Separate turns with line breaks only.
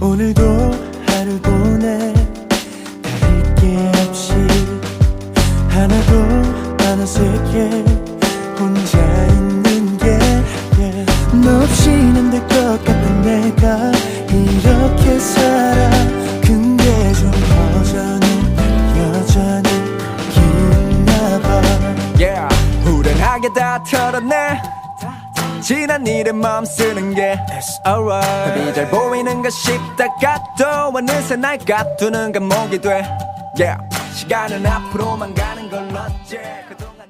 오늘도 하루 보내 다릴게 없이 하나도 안 어색해 혼자 있는 게 너 없이는 안 될 것 같은 내가 이렇게 살아. 근데 좀 여전히 여전히 기나봐.
Yeah. 후련하게 다 털어내. 지난 일에 마음 쓰는 게 It's alright. 답이 잘 보이는가 싶다가 또 어느새 날 가두는 감옥이 돼. Yeah. 시간은 앞으로만 가는 걸 어째 그동안